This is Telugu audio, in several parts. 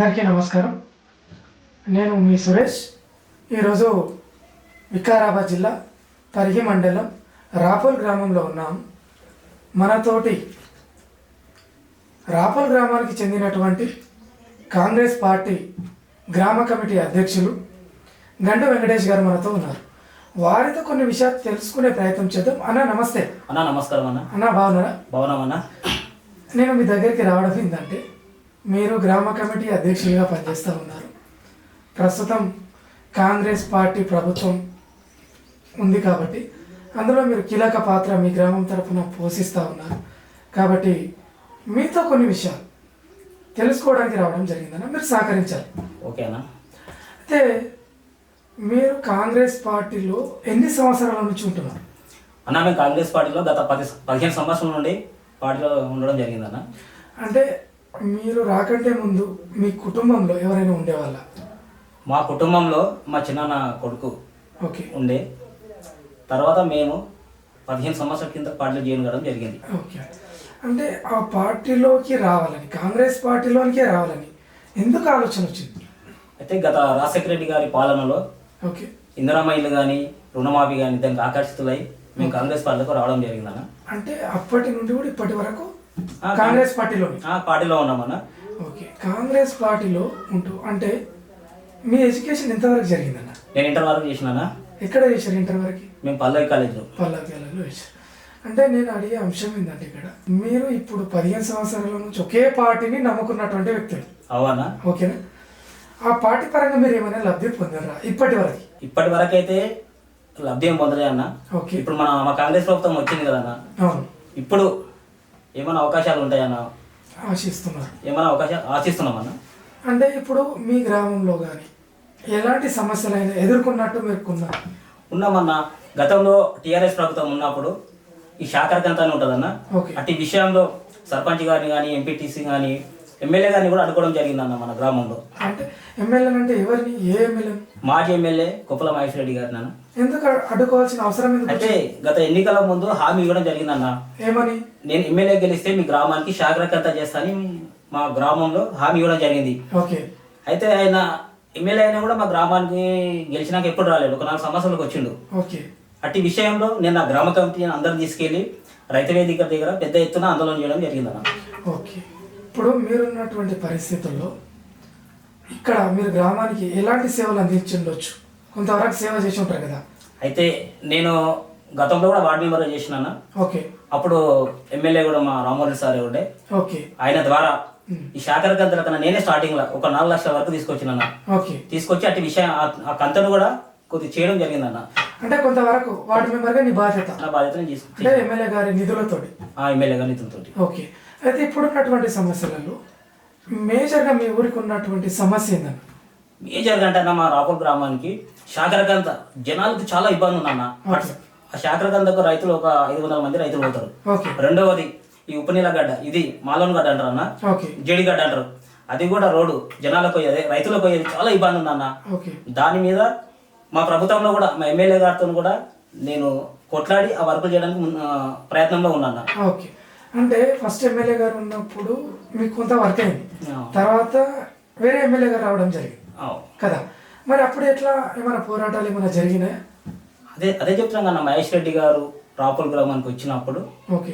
అందరికీ నమస్కారం. నేను మీ సురేష్. ఈరోజు వికారాబాద్ జిల్లా పరిగి మండలం రాపల్ గ్రామంలో ఉన్నాం. మనతోటి రాపల్ గ్రామానికి చెందినటువంటి కాంగ్రెస్ పార్టీ గ్రామ కమిటీ అధ్యక్షులు గండు వెంకటేష్ గారు మనతో ఉన్నారు. వారితో కొన్ని విషయాలు తెలుసుకునే ప్రయత్నం చేద్దాం. అన్న నమస్తే. అన్నా నమస్కారం అన్న. అన్న బాగున్నారా? అన్న. నేను మీ దగ్గరికి రావడం ఏంటంటే మీరు గ్రామ కమిటీ అధ్యక్షులుగా పనిచేస్తూ ఉన్నారు. ప్రస్తుతం కాంగ్రెస్ పార్టీ ప్రభుత్వం ఉంది కాబట్టి అందులో మీరు కీలక పాత్ర మీ గ్రామం తరపున పోషిస్తూ ఉన్నారు. కాబట్టి మీతో కొన్ని విషయాలు తెలుసుకోవడానికి రావడం జరిగిందన్న మీరు సహకరించాలి. ఓకే అన్న. అయితే మీరు కాంగ్రెస్ పార్టీలో ఎన్ని సంవత్సరాల నుంచి ఉంటున్నారు? అన్న మేము కాంగ్రెస్ పార్టీలో గత పది పదిహేను సంవత్సరాల నుండి పార్టీలో ఉండడం జరిగిందన్న. అంటే మీరు రాకంటే ముందు మీ కుటుంబంలో ఎవరైనా ఉండేవాళ్ళ? మా కుటుంబంలో మా చిన్నాన్న కొడుకు ఓకే. ఉండే. తర్వాత మేము పదిహేను సంవత్సరాల కింద పార్టీలో జాయిన్ కావడం జరిగింది. ఓకే. అంటే ఆ పార్టీలోకి రావాలని కాంగ్రెస్ పార్టీలోనికే రావాలని ఎందుకు ఆలోచన వచ్చింది? అయితే గత రాజశేఖర రెడ్డి గారి పాలనలో ఓకే. ఇందిరామైలు కానీ రుణమాఫీ కానీ దానికి ఆకర్షితులై మేము కాంగ్రెస్ పార్టీలోకి రావడం జరిగిందన్న. అంటే అప్పటి నుండి కూడా ఇప్పటి వరకు కాంగ్రెస్ పార్టీలోని? ఆ పార్టీలో ఉన్నామన్న. ఓకే. కాంగ్రెస్ పార్టీలో ఉంటూ అంటే మీ ఎడ్యుకేషన్ ఎంతవరకు జరిగిందన్న? నేను ఇంటర్ వరకు చేసినానా? ఎక్కడ చేశారు ఇంటర్ వరకు? మేము పల్లవి కాలేజ్లో పల్లవ్యాలలో చేశారు. అంటే నేను అడిగే అంశం ఏంటంటే ఇక్కడ మీరు ఇప్పుడు పదిహేను సంవత్సరాల నుంచి ఒకే పార్టీని నమ్ముకున్నటువంటి వ్యక్తులు. అవునా? ఓకేనా? ఆ పార్టీ పరంగా మీరు ఏమైనా లబ్ధి పొందారా ఇప్పటి వరకు? ఇప్పటి వరకు అయితే లబ్ధి ఏం పొందలే అన్న ఓకే. ఇప్పుడు మన మా కాంగ్రెస్ ప్రభుత్వం వచ్చింది కదన్న. అవును. ఇప్పుడు ఏమైనా అవకాశాలు ఉంటాయన్న ఆశిస్తున్నారు ఏమైనా అవకాశాలు ఆశిస్తున్నామన్న అంటే ఇప్పుడు మీ గ్రామంలో కానీ ఎలాంటి సమస్యలైనా ఎదుర్కొన్నట్టు మీరు ఉన్నామన్న. గతంలో టీఆర్ఎస్ ప్రభుత్వం ఉన్నప్పుడు ఈ శాఖరకంతా ఉంటుందన్న. అట్టి విషయంలో సర్పంచ్ గారిని కానీ ఎంపీటీసీ కానీ ఎమ్మెల్యే గారిని కూడా అడ్డుకోవడం జరిగిందన్న మన గ్రామంలో. అంటే ఎమ్మెల్యేలు అంటే ఎవరిని? ఏ ఎమ్మెల్యే? మాజీ ఎమ్మెల్యే కుప్పల మహేష్ రెడ్డి గారిని అన్న ఎందుకు అడ్- అడ్డుకోవాల్సిన అవసరం అయితే గత ఎన్నికల ముందు హామీ ఇవ్వడం జరిగిందన్న. ఏమని? నేను ఎమ్మెల్యే గెలిస్తే మీ గ్రామానికి శాఖరకంత చేస్తానని మా గ్రామంలో హామీ ఇవ్వడం జరిగింది. ఓకే. అయితే ఆయన ఎమ్మెల్యే అయినా కూడా మా గ్రామానికి గెలిచినాక ఎప్పుడు రాలేదు. ఒక నాలుగు సంవత్సరాలకు వచ్చిండు. ఓకే. అట్టి విషయంలో నేను నా గ్రామ కమిటీని అందరిని తీసుకెళ్ళి రైతు వేదిక దగ్గర పెద్ద ఎత్తున ఆందోళన చేయడం జరిగిందన్న. ఓకే. ఇప్పుడు మీరున్నటువంటి పరిస్థితుల్లో ఇక్కడ మీరు గ్రామానికి ఎలాంటి సేవలు అందించుండొచ్చు? కొంతవరకు సేవ చేసి ఉంటారు కదా. అయితే నేను గతంలో కూడా వార్డు మెంబర్ చేసినాన్న ఓకే. అప్పుడు ఎమ్మెల్యే కూడా మా రామోహన్ సార్ ఉండే. ఓకే. ఆయన ద్వారా ఈ శాఖర కంతల కన్నా నేనే స్టార్టింగ్లో ఒక నాలుగు లక్షల వరకు తీసుకొచ్చినాన్న ఓకే. తీసుకొచ్చి అట్టి విషయం ఆ- కంతను కూడా కొద్దిగా చేయడం జరిగిందన్న అంటే కొంతవరకు వార్డు మెంబర్గా నీ బాధ్యత. నా బాధ్యతను అంటే ఎమ్మెల్యే గారి నిధులతోటి. ఆ ఎమ్మెల్యే గారిని ఇతనితోటి ఓకే. అయితే ఇప్పుడున్నటువంటి సమస్యలలో మేజర్గా మీ ఊరికి ఉన్నటువంటి సమస్య ఏంటన్న మేజర్ అంటే మా రాపూర్ గ్రామానికి శాఖరకంత జనాలకు చాలా ఇబ్బంది ఉందన్న. ఆ శాఖరకంతకు రైతులు ఒక ఐదు వందల మంది రైతులు పోతారు. రెండవది ఈ ఉపనీల గడ్డ ఇది మాలోన్ గడ్డ అంటారు అన్న ఓకే. జేడి గడ్డ అంటారు. అది కూడా రోడ్డు జనాలకు పోయేది రైతులకు పోయేది చాలా ఇబ్బంది ఉందన్న దాని మీద మా ప్రభుత్వంలో కూడా మా ఎమ్మెల్యే గారితో కూడా నేను కొట్లాడి ఆ వర్కులు చేయడానికి ప్రయత్నంలో ఉన్నాను ఓకే. అంటే ఫస్ట్ ఎమ్మెల్యే గారు ఉన్నప్పుడు మీకు కొంత వర్క్ అయింది. తర్వాత వేరే ఎమ్మెల్యే గారు రావడం జరిగింది. కదా? మరి అప్పుడు ఎట్లా? ఏమైనా పోరాటాలు ఏమైనా జరిగినాయా? అదే అదే చెప్తున్నాను అన్న మహేష్ రెడ్డి గారు రాపుల్ గ్రామానికి వచ్చినప్పుడు. ఓకే.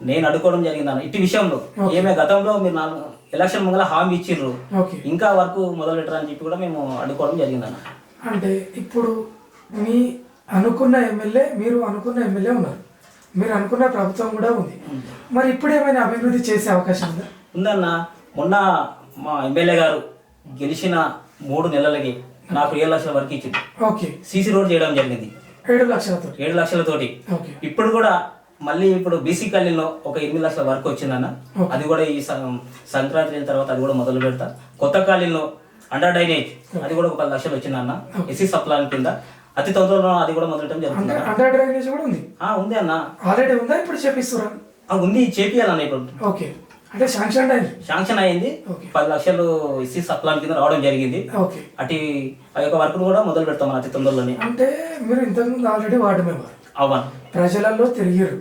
నేను అడుకోవడం జరిగిందన్న ఇట్టి విషయంలో. ఏమే గతంలో మీరు నాకు ఎలక్షన్ ముంగల హామీ ఇచ్చిర్రు. ఇంకా వర్క్ మొదలు పెట్టరని చెప్పి కూడా మేము అడుకోవడం జరిగిందన్న అంటే ఇప్పుడు మీ అనుకున్న ఎమ్మెల్యే మీరు అనుకున్న ఎమ్మెల్యే ఉన్నారు. మీరు అనుకున్న ప్రభుత్వం కూడా ఉంది. మరి ఇప్పుడు ఏమైనా అభివృద్ధి చేసే అవకాశం ఉందా? ఉందన్న మొన్న మా ఎమ్మెల్యే గారు గెలిచిన మూడు నెలలకి నాకు ఏడు లక్షల వరకు ఇచ్చింది. ఓకే. సీసీ రోడ్ చేయడం జరిగింది. ఏడు లక్షలతో? ఏడు లక్షలతోటి. ఓకే. ఇప్పుడు కూడా మళ్ళీ ఇప్పుడు బీసీ కళ్యాణ్లో ఒక ఎనిమిది లక్షల వరకు వచ్చిందన్న. అది కూడా ఈ సంక్రాంతి అయిన తర్వాత అది కూడా మొదలు పెడతా. కొత్త కాలంలో అండర్ డైనేజ్ అది కూడా ఒక పది లక్షలు వచ్చిందన్న. ఎస్సీ సప్లాన్ కింద. అతి తొందరలో అది కూడా మొదలెట్టడం జరుగుతుంది అండర్ డ్రైనేజ్ కూడా ఉంది? ఆ, ఉంది అన్న. ఆల్రెడీ ఉందా? ఇప్పుడు చేపిస్తురా? ఉంది. చేపియాలన్న ఇప్పుడు. ఓకే. అంటే శాంక్షన్ అయింది. శాంక్షన్ అయింది. పది లక్షలు ఎస్సీ సప్లాన్ కింద రావడం జరిగింది. ఓకే. అటు ఆ యొక్క వర్క్ కూడా మొదలు పెడతాం అతి తొందరలోనే. అంటే మీరు ఇంతకుముందు ఆల్రెడీ వార్డు మెంబర్. అవన్? ప్రజలలో తిరిగిరు.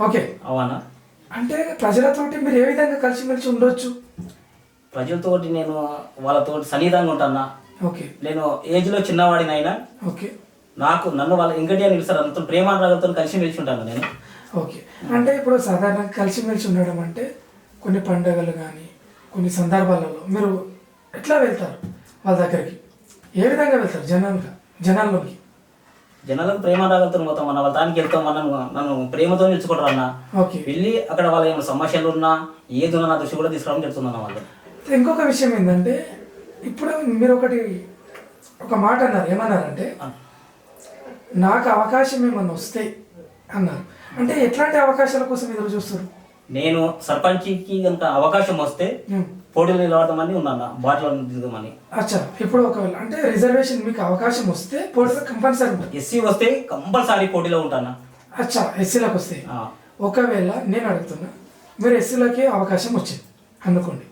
ఓకే. అవనా? అంటే ప్రజలతోటి మీరు ఏ విధంగా కలిసిమెలిసి ఉండొచ్చు? ప్రజలతోటి నేను వాళ్ళతో సన్నిహితంగా ఉంటానా? ఓకే. నేను ఏజ్లో చిన్నవాడినైనా ఓకే. నాకు నన్ను వాళ్ళ ఇంకటి అని పిలుస్తారు అంత ప్రేమానురాగంతో కలిసి మెలిసి ఉంటాను నేను. ఓకే. అంటే ఇప్పుడు సాధారణంగా కలిసిమెలిసి ఉండడం అంటే కొన్ని పండుగలు కానీ కొన్ని సందర్భాలలో మీరు ఎట్లా వెళ్తారు వాళ్ళ దగ్గరికి? ఏ విధంగా వెళ్తారు జనాలుగా జనాల్లోకి? జనాలకు ప్రేమానురాగంతో పోతాం అన్న వాళ్ళ దానికి వెళ్తాం అన్న నన్ను ప్రేమతో నిలుచుకుంటారు అన్న. ఓకే. వెళ్ళి అక్కడ వాళ్ళ ఏమైనా సమస్యలు ఉన్నా ఏది ఉన్నా నా దృష్టి కూడా తీసుకురావడం చెప్తున్నాను వాళ్ళు ఇంకొక విషయం ఏంటంటే ఇప్పుడు మీరు ఒకటి ఒక మాట అన్నారు ఏమన్నారంటే నాకు అవకాశం ఏమన్నా వస్తే అన్నారు. అంటే ఎట్లాంటి అవకాశాల కోసం ఎదురు చూస్తారు? నేను సర్పంచ్కి కనుక అవకాశం వస్తే ఉం. పోటీలు నిలబడదామని ఉన్నాను బాటలో దిగమని అచ్చా ఇప్పుడు ఒకవేళ అంటే రిజర్వేషన్ మీకు అవకాశం వస్తే పోటీలో కంపల్సరీ ఎస్సీ వస్తే కంపల్సరీ పోటీలో ఉంటాను? అచ్చా ఎస్సీలకు వస్తే. ఒకవేళ నేను అడుగుతున్నా మీరు ఎస్సీలకి అవకాశం వచ్చింది అనుకోండి.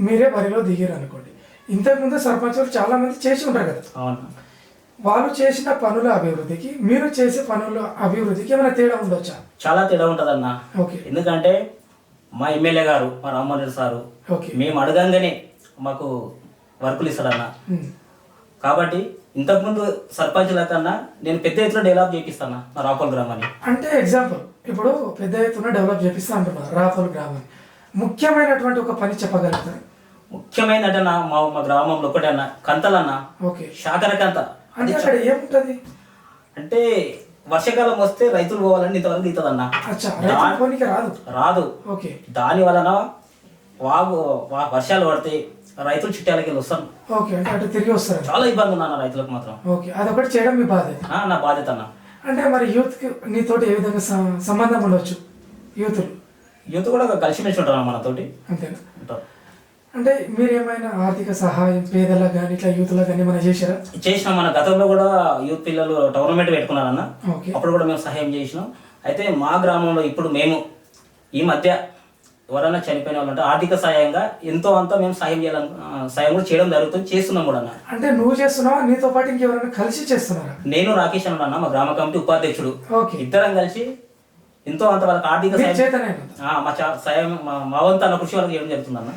మీరే బరిలో దిగారు అనుకోండి. ఇంతకుముందు సర్పంచులు చాలా మంది చేసి ఉంటారు కదా. అవును. వాళ్ళు చేసిన పనుల అభివృద్ధికి మీరు చేసే పనుల అభివృద్ధికి ఏమైనా తేడా ఉండొచ్చా? చాలా తేడా ఉంటుందన్న. ఓకే. ఎందుకంటే మా ఎమ్మెల్యే గారు మా రామ్మోహన్ సారు ఓకే. మేము అడగంగానే మాకు వర్కులు ఇస్తాడన్న. కాబట్టి ఇంతకుముందు సర్పంచ్ల కన్నా నేను పెద్ద ఎత్తున డెవలప్ చేపిస్తాను మా రాపల్ గ్రామాన్ని. అంటే ఎగ్జాంపుల్ ఇప్పుడు పెద్ద ఎత్తున డెవలప్ చేపిస్తా అంటున్నారు రాపల్ గ్రామాన్ని. ముఖ్యమైనటువంటి ఒక పని చెప్పగలుగుతారు? ముఖ్యమైన మా మా గ్రామంలో ఒకటే అన్న కంతలన్న. ఓకే. శాకర కంత. అంటే అక్కడ ఏముంటది? అంటే వర్షాకాలం వస్తే రైతులు పోవాలని ఇంతవరకు పోనీకి రాదు. రాదు. ఓకే. దాని వలన వాగు వర్షాలు పడితే రైతులు చిట్టాలకి వెళ్ళి వస్తాను ఓకే అంటే అటు తిరిగి వస్తారు. చాలా ఇబ్బంది ఉన్నా రైతులకు మాత్రం. ఓకే అదొకటి చేయడం మీ బాధ్యత. నా బాధ్యత అన్న. అంటే మరి యూత్కి నీతోటి ఏ విధంగా సంబంధం ఉండొచ్చు? యూతులు. యూత్ కూడా కలిసిమెలిసి ఉంటారు మనతోటి. అంతేనా? అంటే మీరు ఏమైనా ఆర్థిక సహాయం పేదలకు కానీ ఇట్లా యూత్లకు కానీ ఏమైనా చేశారా? చేసిన. మన గతంలో కూడా యూత్ పిల్లలు టోర్నమెంట్ పెట్టుకున్నారన్న. అప్పుడు కూడా మేము సహాయం చేసినాం. అయితే మా గ్రామంలో ఇప్పుడు మేము ఈ మధ్య ఎవరైనా చనిపోయిన వాళ్ళు అంటే ఆర్థిక సహాయంగా ఎంతో అంత మేము సాయం చేయాలని సాయం కూడా చేయడం జరుగుతుంది. చేస్తున్నాం కూడా అన్న. అంటే నువ్వు చేస్తున్నావా? నీతో పాటు ఇంకెవరైనా కలిసి చేస్తున్నారా? నేను రాకేష్ అని అన్న మా గ్రామ కమిటీ ఉపాధ్యక్షుడు. ఓకే. ఇద్దరం కలిసి ఎంతో అంత వాళ్ళకి ఆర్థిక సాయం ఆ, మా సాయం మా వంతు అన్న కృషి వాళ్ళకి చేయడం జరుగుతుందన్న.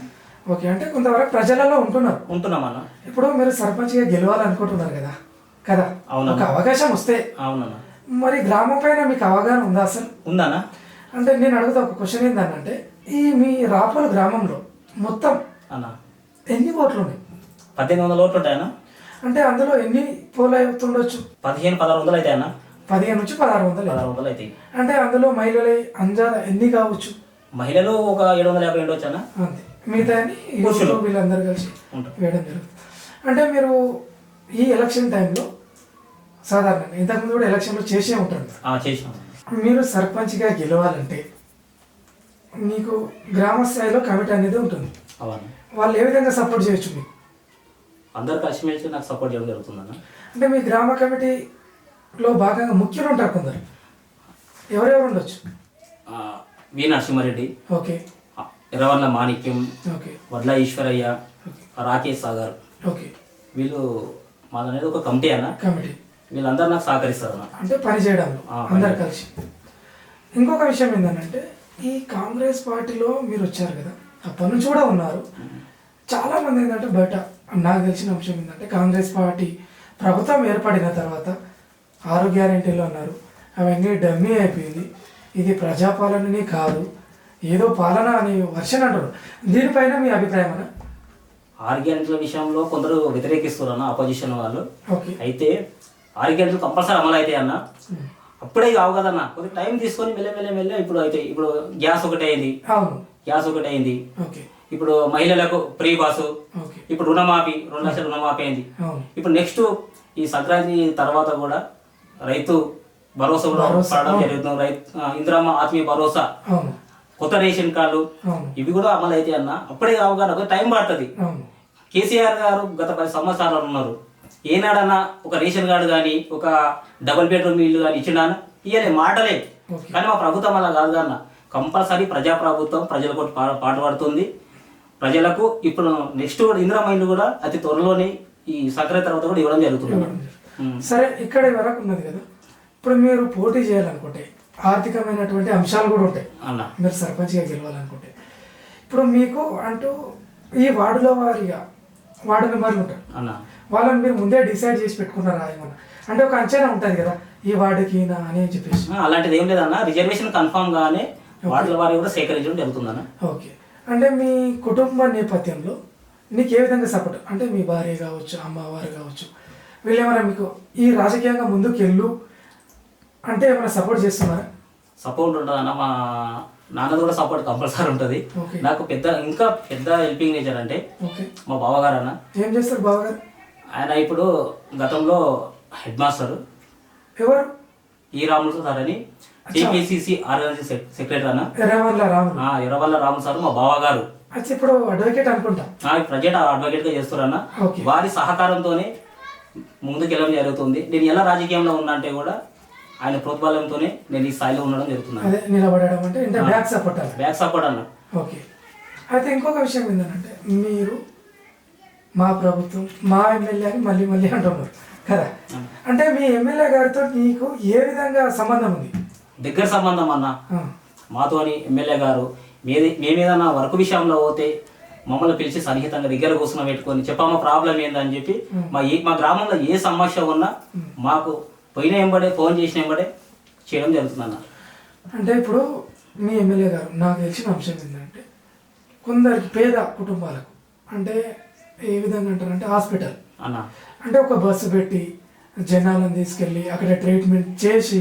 ఓకే అంటే కొంతవరకు ప్రజలలో ఉంటున్నారు. ఉంటున్నాం అన్న. ఇప్పుడు మీరు సర్పంచ్గా గెలవాలనుకుంటున్నారు కదా కదా? అవునన్నా. ఒక అవకాశం వస్తే అవునన్న. మరి గ్రామం పైన మీకు అవగాహన ఉందా అసలు? ఉందన్న. అంటే నేను అడుగుతా ఒక క్వశ్చన్ ఏంటంటే ఈ మీ రాపల్ గ్రామంలో మొత్తం అన్న. ఎన్ని ఓట్లు ఉన్నాయి పద్దెనిమిది వందల ఓట్లు ఉంటాయన్న. అంటే అందులో ఎన్ని పోల్ అవుతుండొచ్చు? పదిహేను పదహారు వందలు అయితే అన్న పదిహేను నుంచి పదహారు వందలు. పదహారు వందలు అయితే అంటే అందులో మహిళలు అంజాల ఎన్ని కావచ్చు? మహిళలు ఒక ఏడు వందల యాభై ఉండొచ్చు అన్న అంతే. మిగతా. వీళ్ళందరూ కలిసి వేయడం జరుగుతుంది. అంటే మీరు ఈ ఎలక్షన్ టైంలో సాధారణంగా ఇంతకుముందు కూడా ఎలక్షన్లో చేసే ఉంటారు. మీరు సర్పంచ్గా గెలవాలంటే మీకు గ్రామ స్థాయిలో కమిటీ అనేది ఉంటుంది. వాళ్ళు ఏ విధంగా సపోర్ట్ చేయొచ్చు మీకు? అందరు కలిసిమెలిసి నాకు సపోర్ట్ చేయడం జరుగుతుందన్న. అంటే మీ గ్రామ కమిటీలో భాగంగా ముఖ్యులు ఉంటారు కొందరు. ఎవరెవరు ఉండొచ్చు? వి నరసింహారెడ్డి. ఓకే. ఆ, ఎర్రవల్ల మాణిక్యం ఓకే. వడ్ల ఈశ్వరయ్య రాకేష్ సాగర్. ఓకే. వీళ్ళు మాదనేది ఒక కమిటీ అన్న. కమిటీ. వీళ్ళందరూ నాకు సహకరిస్తారు అన్న అంటే పని చేయడంలో ఆ, పని అందరు కలిసి. ఇంకొక విషయం ఏంటంటే ఈ కాంగ్రెస్ పార్టీలో మీరు వచ్చారు కదా అప్పటి నుంచి కూడా ఉన్నారు. చాలా మంది ఏంటంటే బయట నాకు తెలిసిన అంశం ఏంటంటే కాంగ్రెస్ పార్టీ ప్రభుత్వం ఏర్పడిన తర్వాత ఆరు గ్యారెంటీలు అన్నారు అవన్నీ డమ్మీ అయిపోయింది. ఇది ప్రజాపాలనని కాదు. ఏదో పాలన అని వర్షన్ అంటారు. దీనిపైన మీ అభిప్రాయం అన్న? విషయంలో కొందరు వ్యతిరేకిస్తారు అన్న ఆపోజిషన్ వాళ్ళు అయితే ఆరు గ్యారెంటీలు కంపల్సరీ అమలు అయితే అన్న. అప్పుడే కావు కదన్న కొద్ది టైం తీసుకొని మెల్ల మెల్ల మెల్ల ఇప్పుడు అయితే ఇప్పుడు గ్యాస్ ఒకటి అయింది గ్యాస్ ఒకటి అయింది ఇప్పుడు మహిళలకు ఫ్రీ బాసు ఇప్పుడు రుణమాఫీ రెండు లక్షల రుణమాఫీ అయింది. ఇప్పుడు నెక్స్ట్ ఈ సంక్రాంతి తర్వాత కూడా రైతు భరోసా కూడా. జరుగుతుంది. రైతు ఇందిరమ్మ ఆత్మీయ భరోసా. కొత్త రేషన్ కార్డు. ఇవి కూడా అమలు అయితే అన్న. అప్పుడే ఒక టైం పడుతుంది. కేసీఆర్ గారు గత పది సంవత్సరాలు ఉన్నారు. ఏనాడన్నా ఒక రేషన్ కార్డు కానీ ఒక డబుల్ బెడ్రూమ్ ఇల్లు కానీ ఇచ్చిండా ఇయ్యలే మాటలే. కానీ మా ప్రభుత్వం అలా కాదు అన్న. కంపల్సరీ ప్రజా ప్రభుత్వం ప్రజలకు పాటుపడుతుంది ప్రజలకు ఇప్పుడు నెక్స్ట్ ఇందిరా ఇల్లు కూడా అతి త్వరలోనే ఈ సంక్రాంతి తర్వాత కూడా ఇవ్వడం జరుగుతుంది. సరే ఇక్కడ వరకు ఉన్నది కదా. ఇప్పుడు మీరు పోటీ చేయాలనుకుంటే ఆర్థికమైనటువంటి అంశాలు కూడా ఉంటాయి. అన్న మీరు సర్పంచ్గా గెలవాలనుకుంటే. ఇప్పుడు మీకు అంటూ ఈ వార్డులో వారిగా వార్డు మెంబర్లు ఉంటారు. అన్న వాళ్ళని మీరు ముందే డిసైడ్ చేసి పెట్టుకున్నారా ఏమన్నా? అంటే ఒక అంచనా ఉంటుంది కదా ఈ వార్డుకి ఈయన అని చెప్పేసి. అలాంటిది ఏం లేదన్న రిజర్వేషన్ కన్ఫామ్ గానే వార్డుల వారి కూడా సేకరించడం జరుగుతుందన్న. ఓకే. అంటే మీ కుటుంబ నేపథ్యంలో నీకు ఏ విధంగా సపోర్ట్? అంటే మీ భార్య కావచ్చు అమ్మవారు కావచ్చు వీళ్ళు ఏమైనా మీకు ఈ రాజకీయంగా ముందుకు వెళ్ళు అంటే ఏమైనా సపోర్ట్ చేస్తున్నారా? సపోర్ట్ ఉంటుంది అన్న మా నాన్నది కూడా సపోర్ట్ కంపల్సరీ ఉంటుంది. నాకు పెద్ద ఇంకా పెద్ద హెల్పింగ్ నేచర్ అంటే మా బావగారు అన్న ఏం చేస్తారు బావగారు? ఆయన ఇప్పుడు గతంలో హెడ్ మాస్టర్ ఎవరు? ఈ రాములు సార్ అని టీపీసీసీ ఆర్గనైజింగ్ సెక్రటరీ అన్న. ఎర్రవల్ల రాములు. రాములు సార్ మా బావగారు. ఇప్పుడు అడ్వకేట్ అనుకుంటా. ప్రజెంట్ అడ్వకేట్గా చేస్తున్నారన్న. ఓకే. వారి సహకారంతోనే ముందుకెళ్ళడం జరుగుతుంది. నేను ఎలా రాజకీయంలో ఉన్నా అంటే కూడా ఆయన ప్రోత్బలంతోనే నేను ఈ స్థాయిలో ఉండడం జరుగుతున్నాను. అదే నిలబడడం అంటే బ్యాక్ సపోర్ట్ అలా? బ్యాక్ సపోర్ట్ అన్న. ఓకే. అయితే ఇంకొక విషయం ఏంటంటే మీరు మా ప్రభుత్వం మా ఎమ్మెల్యే అని మళ్ళీ మళ్ళీ అంటున్నారు కదా? అంటే మీ ఎమ్మెల్యే గారితో మీకు ఏ విధంగా సంబంధం ఉంది? దగ్గర సంబంధం అన్న. ఆ, మాతోని ఎమ్మెల్యే గారు మీది మేమేదన్నా వర్క్ విషయంలో పోతే మమ్మల్ని పిలిచి సన్నిహితంగా దగ్గర కూర్చుని పెట్టుకొని చెప్పమ్మా ప్రాబ్లం ఏందని చెప్పి మా ఏ మా గ్రామంలో ఏ సమస్య ఉన్నా మాకు పోయిన ఎంబడే ఫోన్ చేసిన ఎంబడే చేయడం జరుగుతుందన్న అంటే ఇప్పుడు మీ ఎమ్మెల్యే గారు నాకు తెలిసిన అంశం ఏంటంటే కొందరికి పేద కుటుంబాలకు అంటే ఏ విధంగా అంటారంటే హాస్పిటల్. అన్న. అంటే ఒక బస్సు పెట్టి జనాలను తీసుకెళ్ళి అక్కడ ట్రీట్మెంట్ చేసి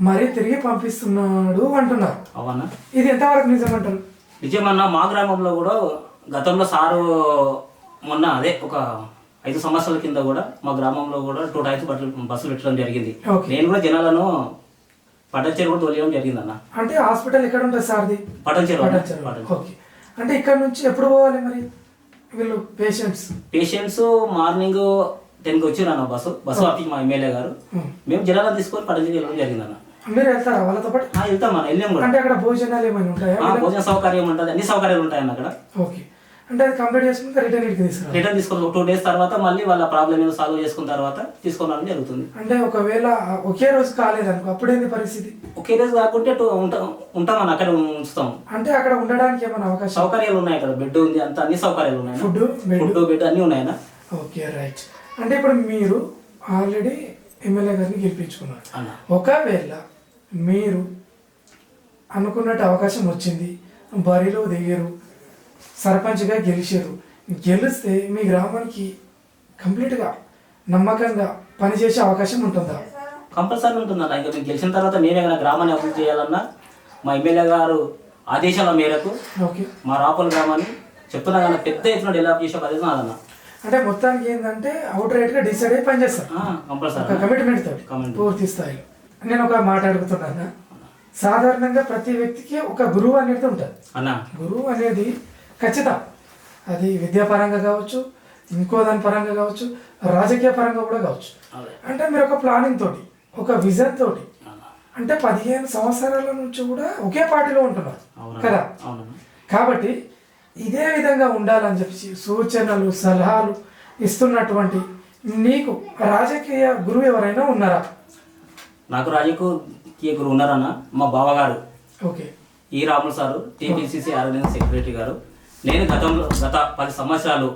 మరీ తిరిగి పంపిస్తున్నాడు అంటున్నారు. అవన్నా ఇది ఎంతవరకు నిజమంటారు? నిజమన్నా మా గ్రామంలో కూడా గతంలో సారు మొన్న అదే ఒక ఐదు సంవత్సరాల కింద కూడా మా గ్రామంలో కూడా టూ టైమ్స్ బస్సులు బస్సులు పెట్టడం జరిగింది. నేను కూడా జనాలను పటంచేరు కూడా తోలియడం జరిగింది అన్న అంటే హాస్పిటల్ ఎక్కడ ఉంటుంది సార్ది పటంచేరు అంటే ఇక్కడ నుంచి ఎప్పుడు పోవాలి మరి వీళ్ళు పేషెంట్స్ పేషెంట్స్ మార్నింగ్ టెన్కి వచ్చి అన్న బస్సు. బస్సు ఆపి మా ఎమ్మెల్యే గారు. మేము జనాలను తీసుకొని పటంచేరు వెళ్ళడం జరిగింది అన్న మీరు వెళ్తారా వాళ్ళతో పాటు? వెళ్తాం అన్న వెళ్ళాం కూడా. అంటే అక్కడ భోజనాలు ఏమైనా ఉంటాయా? భోజన సౌకర్యం ఉంటుంది అన్ని సౌకర్యాలు ఉంటాయన్న అక్కడ. ఓకే. అంటే అది కంప్లీట్ చేసుకుంటే రిటర్న్ ఇంటికి తీసుకురా రిటర్న్ తీసుకొని టూ డేస్ తర్వాత మళ్ళీ వాళ్ళ ప్రాబ్లమ్ ఏదో సాల్వ్ చేసుకున్న తర్వాత తీసుకొని రావడం జరుగుతుంది. అంటే ఒకవేళ ఒకే రోజు కాలేదనుకో అప్పుడేంది పరిస్థితి? ఒకే రోజు కాకుంటే టూ ఉంటాం ఉంటామని అక్కడ ఉంచుతాం. అంటే అక్కడ ఉండడానికి ఏమైనా అవకాశం? సౌకర్యాలు ఉన్నాయి అక్కడ బెడ్ ఉంది అంత అన్ని సౌకర్యాలు ఉన్నాయి ఫుడ్ బెడ్ ఫుడ్ బెడ్ అన్ని ఉన్నాయన్నా ఓకే రైట్ అంటే ఇప్పుడు మీరు ఆల్రెడీ ఎమ్మెల్యే గారిని గెలిపించుకున్నారు. ఒకవేళ మీరు అనుకున్నట్టు అవకాశం వచ్చింది బరిలో దిగారు సర్పంచ్గా గెలిచారు. గెలిస్తే మీ గ్రామానికి కంప్లీట్గా నమ్మకంగా పనిచేసే అవకాశం ఉంటుందా? కంపల్సరీ ఉంటుందన్న. ఇంకా మేము గెలిచిన తర్వాత మేమే కానీ గ్రామాన్ని అభివృద్ధి చేయాలన్నా మా ఎమ్మెల్యే గారు ఆదేశాల మేరకు ఓకే. మా రాపల్ గ్రామాన్ని చెప్తున్నా కానీ పెద్ద ఎత్తున డెవలప్ చేసే పద్ధతి నాదన్న అంటే మొత్తానికి ఏంటంటే అవుట్ రైట్గా డిసైడ్ అయ్యి పనిచేస్తారు ఒక కంపల్సరీ. కమిట్మెంట్ తోటి. పూర్తి స్థాయిలో. నేను ఒక మాట అడుగుతున్నాను? సాధారణంగా ప్రతి వ్యక్తికి ఒక గురువు అనేది ఉంటుంది. అన్న. గురువు అనేది ఖచ్చితం. అది విద్యాపరంగా కావచ్చు ఇంకో దాని పరంగా కావచ్చు రాజకీయ పరంగా కూడా కావచ్చు. అంటే మీరు ఒక ప్లానింగ్ తోటి ఒక విజన్ తోటి. అంటే పదిహేను సంవత్సరాల నుంచి కూడా ఒకే పార్టీలో ఉంటున్నారు. అవునా? కదా? కాబట్టి ఇదే విధంగా ఉండాలని చెప్పి సూచనలు సలహాలు ఇస్తున్నటువంటి నీకు రాజకీయ గురువు ఎవరైనా ఉన్నారా? నాకు రాజకీయ గురువు ఉన్నారన్న మా బావగారు. ఓకే. ఈ Ramulu sir TPCC organizing secretary గారు. నేను గతంలో గత పది సంవత్సరాలు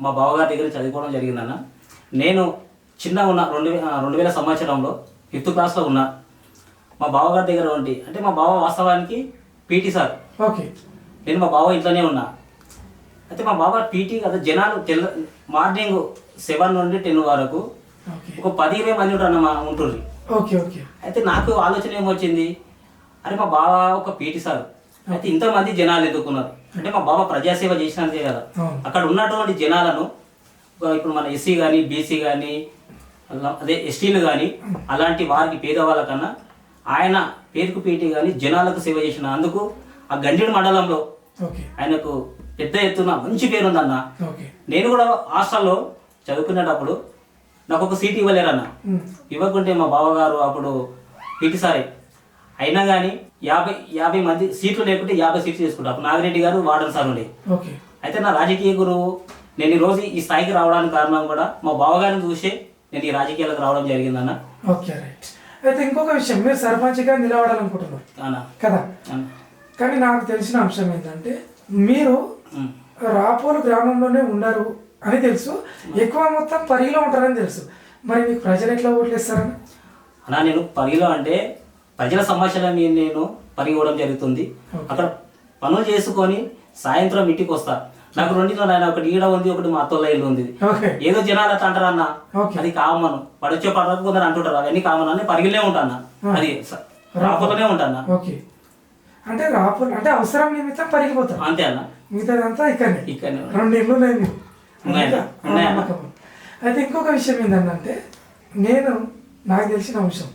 మా బావగారి దగ్గర చదువుకోవడం జరిగిందన్న. నేను చిన్న ఉన్న రెండు రెండు వేల సంవత్సరంలో ఫిఫ్త్ క్లాస్లో ఉన్నా మా బావగారి దగ్గర ఉండి అంటే మా బావ వాస్తవానికి పీటీ సార్. ఓకే. నేను మా బావ ఇంట్లోనే ఉన్నా. అయితే మా బావ పీటీ కదా జనాలు తెల్ల మార్నింగ్ సెవెన్ నుండి టెన్ వరకు ఒక పది ఇరవై మంది ఉంటారు మా ఉంటుండ్రి. Okay okay. అయితే నాకు ఆలోచన ఏమొచ్చింది? అరే మా బావ ఒక పీటీ సార్. అయితే ఇంతమంది జనాలు ఎదుర్కొన్నారు అంటే మా బావ ప్రజాసేవ చేసినంతే కదా. అక్కడ ఉన్నటువంటి జనాలను ఇప్పుడు మన ఎస్సీ కానీ బీసీ కానీ అదే ఎస్టీలు కానీ అలాంటి వారికి పేదవాళ్ళకన్నా ఆయన పేరుకు పీటీ కానీ జనాలకు సేవ చేసిన అందుకు ఆ గండిడు మండలంలో ఆయనకు పెద్ద ఎత్తున మంచి పేరు ఉందన్న నేను కూడా హాస్టల్లో చదువుకునేటప్పుడు నాకు ఒక సీట్ ఇవ్వలేరన్న. ఇవ్వకుంటే మా బావగారు అప్పుడు పీటీ సారే అయినా కానీ యాభై యాభై మంది సీట్లు లేకుంటే యాభై సీట్లు తీసుకుంటా అప్పుడు నాగిరెడ్డి గారు వార్డన్ సార్ ఉండే. ఓకే. అయితే నా రాజకీయ గురువు నేను ఈ రోజు ఈ స్థాయికి రావడానికి కారణం కూడా మా బావగారిని చూసే నేను ఈ రాజకీయాలకు రావడం జరిగిందన్న ఓకే రైట్. అయితే ఇంకొక విషయం మీరు సర్పంచ్గా నిలబడాలనుకుంటున్నారు. కదా. కానీ నాకు తెలిసిన అంశం ఏంటంటే మీరు. రాపోలు గ్రామంలోనే ఉండరు అని తెలుసు. ఎక్కువ మొత్తం పరిగిలో ఉంటారని తెలుసు. మరి మీకు ప్రజలు ఎట్లా ఓట్లు ఇస్తారని అన్నా నేను పరిగిలో అంటే ప్రజల సమస్యల మీద నేను పరిగొవడం జరుగుతుంది. అక్కడ పనులు చేసుకొని సాయంత్రం ఇంటికి వస్తా. నాకు రెండింటిలో నాయన ఒకటి ఈడ ఉంది ఒకటి మా అత్తోళ్ళ ఇల్లు ఉంది. ఏదో జనాలు అట్లా అంటారు అన్న. అది కామన్. పడొచ్చే పడక కొందరు అంటుంటారు అవన్నీ కామన్ అని పరిగిలే ఉంటాను అది రాకపోతేనే ఉంటాను అంటే రాపోలు అంటే అవసరం నిమిత్తం పరిగిపోతారు అంతే అన్న. మిగతాదంతా ఇక్కడనే. ఉంది. రెండు ఇల్లు. అయితే ఇంకొక విషయం ఏంటంటే నేను నాకు తెలిసిన అంశం.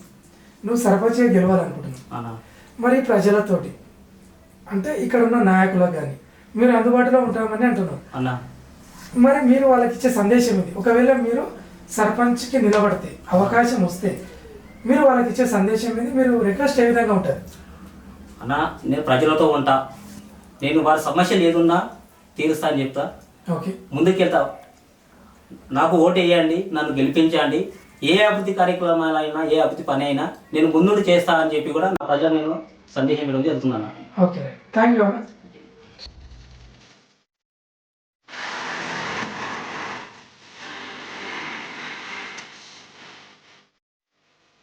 నువ్వు సర్పంచ్గా గెలవాలనుకుంటున్నావు. అన్న మరి ప్రజలతోటి అంటే ఇక్కడ ఉన్న నాయకులకు కానీ మీరు అందుబాటులో ఉంటామని అంటున్నారు అన్న. మరి మీరు వాళ్ళకి ఇచ్చే సందేశం ఇది. ఒకవేళ మీరు సర్పంచ్కి నిలబడితే అవకాశం వస్తే మీరు వాళ్ళకి ఇచ్చే సందేశం ఇది మీరు రిక్వెస్ట్ ఏ విధంగా ఉంటుంది అన్న నేను ప్రజలతో ఉంటా. నేను వారి సమస్యలు ఏదున్నా తీరుస్తా అని చెప్తా. ఓకే. ముందుకెళ్తా. నాకు ఓటు వేయండి నన్ను గెలిపించండి. ఏ అభివృద్ధి కార్యక్రమాలైనా ఏ అభివృద్ధి పని అయినా నేను ముందుండి చేస్తా అని చెప్పి కూడా నా ప్రజలు నేను సందేశం ఇవ్వడం జరుగుతుందన్న. Okay thank you